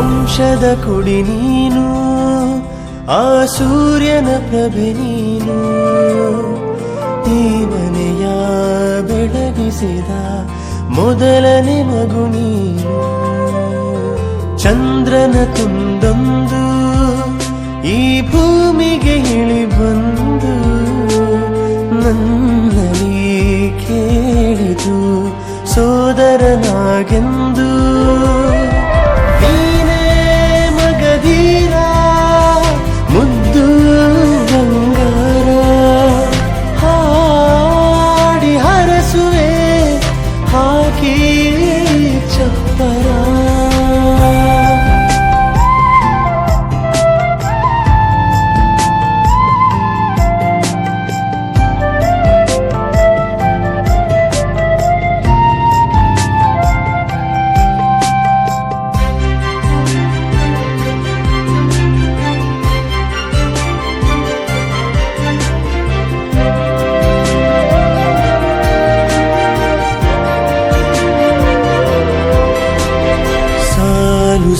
ಆಕಾಶದ ಕುಡಿ ನೀನು, ಆ ಸೂರ್ಯನ ಪ್ರಭೆ ನೀನು. ಈ ಮನೆಯ ಬೆಳಗಿಸಿದ ಮೊದಲನೇ ಮಗು ನೀನು. ಚಂದ್ರನ ತುಂದೊಂದು ಈ ಭೂಮಿಗೆ ಇಳಿ ಬಂದು ನನ್ನಲ್ಲಿ ಕೇಳಿದು ಸೋದರನಾಗೆಂದು.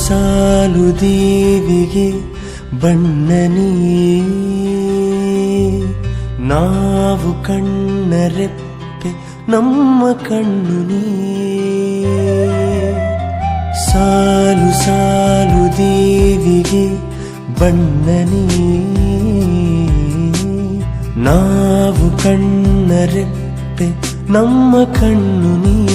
ಸಾಲು ದೇವಿಗೆ ಬಣ್ಣನಿ. ನಾವು ಕಣ್ಣರೆಪ್ಪೆ ನಮ್ಮ ಕಣ್ಣು ಸಾಲು ಸಾಲು ದೇವಿಗೆ ಬಣ್ಣನಿ. ನಾವು ಕಣ್ಣರೆಪ್ಪೆ ನಮ್ಮ ಕಣ್ಣು ನೀ.